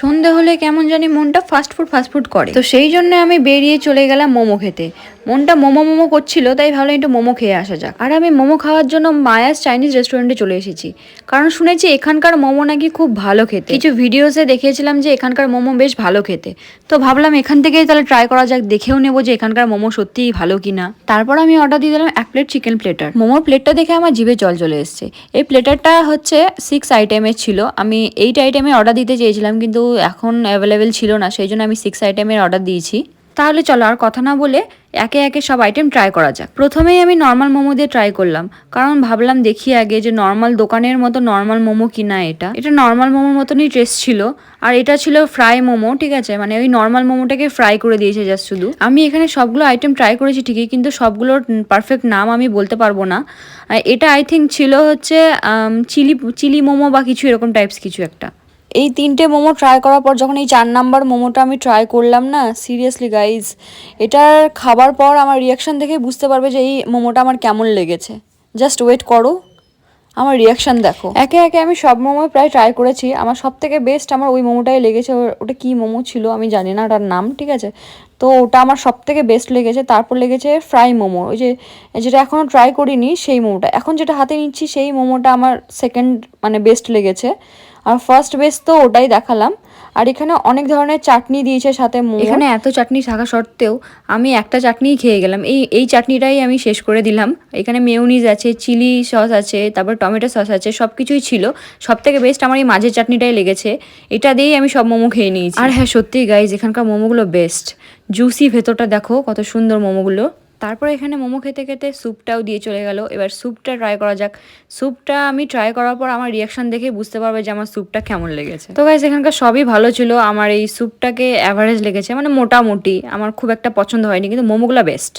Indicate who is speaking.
Speaker 1: সন্ধে হলে কেমন জানি মনটা ফাস্ট ফুড ফাস্ট ফুড করে। তো সেই জন্য আমি বেরিয়ে চলে গেলাম মোমো খেতে। মনটা মোমো মোমো করছিল, তাই ভাবলাম একটু মোমো খেয়ে আসা যাক। আর আমি মোমো খাওয়ার জন্য মায়াস চাইনিজ রেস্টুরেন্টে চলে এসেছি। কারণ শুনেছি এখানকার মোমো নাকি খুব ভালো খেতে। কিছু ভিডিওসে দেখিয়েছিলাম যে এখানকার মোমো বেশ ভালো খেতে। তো ভাবলাম এখান থেকেই তাহলে ট্রাই করা যাক, দেখেও নেব যে এখানকার মোমো সত্যিই ভালো কিনা। তারপর আমি অর্ডার দিয়ে দিলাম এক প্লেট চিকেন প্লেটার মোমোর প্লেটটা দেখে আমার জিভে জল চলে এসছে। এই প্লেটারটা হচ্ছে সিক্স আইটেমের ছিল। আমি এইট আইটেমে অর্ডার দিতে চেয়েছিলাম, কিন্তু এখন অ্যাভেলেবেল ছিল না, সেই জন্য আমি সিক্স আইটেমের অর্ডার দিয়েছি। তাহলে চলো আর কথা না বলে একে একে সব আইটেম ট্রাই করা যাক। প্রথমেই আমি নর্মাল মোমো দিয়ে ট্রাই করলাম, কারণ ভাবলাম দেখি আগে যে নর্মাল দোকানের মতো নর্মাল মোমো কিনা এটা। এটা নর্মাল মোমোর মতনই টেস্ট ছিল, আর এটা ছিল ফ্রাই মোমো, ঠিক আছে? মানে ওই নর্মাল মোমোটাকে ফ্রাই করে দিয়েছে জাস্ট শুধু। আমি এখানে সবগুলো আইটেম ট্রাই করেছি ঠিকই, কিন্তু সবগুলোর পারফেক্ট নাম আমি বলতে পারব না। এটা আই থিঙ্ক ছিল হচ্ছে চিলি চিলি মোমো বা কিছু এরকম টাইপস কিছু একটা। এই তিনটে মোমো ট্রাই করার পর যখন এই চার নাম্বার মোমোটা আমি ট্রাই করলাম না সিরিয়াসলি গাইজ এটার খাবার পর আমার রিয়াকশান দেখে বুঝতে পারবে যে এই মোমোটা আমার কেমন লেগেছে। জাস্ট ওয়েট করো, আমার রিয়াকশান দেখো। একে একে আমি সব মোমো প্রায় ট্রাই করেছি, আমার সব থেকে বেস্ট আমার ওই মোমোটাই লেগেছে ওটা কী মোমো ছিল আমি জানি না, ওটার নাম, ঠিক আছে? তো ওটা আমার সব থেকে বেস্ট লেগেছে, তারপর লেগেছে ফ্রাই মোমো, ওই যে, যেটা এখনও ট্রাই করিনি সেই মোমোটা। এখন যেটা হাতে নিচ্ছি সেই মোমোটা আমার সেকেন্ড মানে বেস্ট লেগেছে। আর ফার্স্ট বেস তো ওটাই দেখালাম। আর এখানে অনেক ধরনের চাটনি দিয়েছে সাথে এখানে এত চাটনি থাকা সত্ত্বেও আমি একটা চাটনিই খেয়ে গেলাম। এই এই চাটনিটাই আমি শেষ করে দিলাম। এখানে মেয়নিজ আছে চিলি সস আছে তারপর টমেটো সস আছে সব কিছুই ছিল। সব থেকে বেস্ট আমার এই মাঝের চাটনিটাই লেগেছে। এটা দিয়েই আমি সব মোমো খেয়ে নিয়েছি। আর হ্যাঁ সত্যি গাইজ এখানকার মোমোগুলো বেস্ট জুসি ভেতরটা দেখো কত সুন্দর মোমোগুলো। তারপর এখানে মোমো খেতে খেতে স্যুপটাও দিয়ে চলে গেল। এবার স্যুপটা ট্রাই করা যাক। স্যুপটা আমি ট্রাই করার পর আমার রিয়াকশন দেখে বুঝতে পারবে যে আমার স্যুপটা কেমন লেগেছে। তো গাইজ এখানকার সবই ভালো ছিল। আমার এই স্যুপটাকে অ্যাভারেজ লেগেছে মানে মোটামুটি। আমার খুব একটা পছন্দ হয়নি, কিন্তু মোমোগুলো বেস্ট